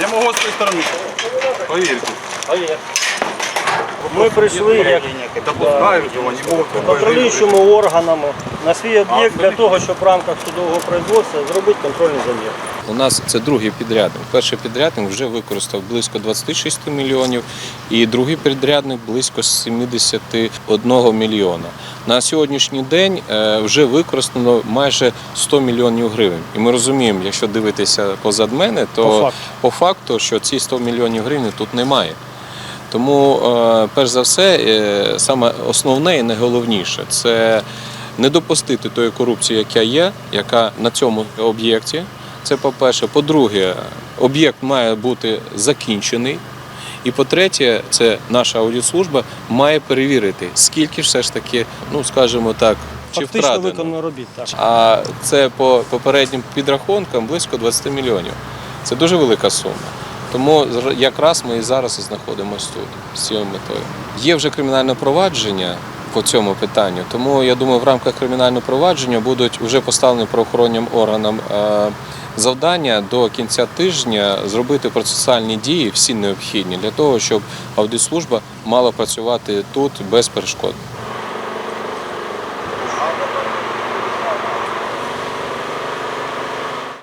Я можу з стороны. сторони. Повірте. Ми прийшли як Допускають його, не можуть. контролюючими органами на свій об'єкт для того, щоб в рамках судового производства зробити контрольний замір. У нас це другий підрядник. Перший підрядник вже використав близько 26 мільйонів, і другий підрядник близько 71 мільйона. На сьогоднішній день е, вже використано майже 100 мільйонів гривень. І ми розуміємо, якщо дивитися позад мене, то По факту. по факту, що ці 100 мільйонів гривень тут немає. Тому, е, перш за все, е, саме основне і найголовніше це не допустити тої корупції, яка є, яка на цьому об'єкті. Це по-перше. По-друге, об'єкт має бути закінчений. І по-третє, це наша аудитслужба має перевірити, скільки все ж таки, ну скажімо так, чи Фактично виконано робіт. Так. А це по попереднім підрахункам близько 20 мільйонів. Це дуже велика сума. Тому якраз ми і зараз знаходимося тут з цією метою. Є вже кримінальне провадження по цьому питанню, тому я думаю, в рамках кримінального провадження будуть вже поставлені правоохоронним органам е, завдання до кінця тижня зробити процесуальні дії, всі необхідні для того, щоб аудитслужба мала працювати тут без перешкод.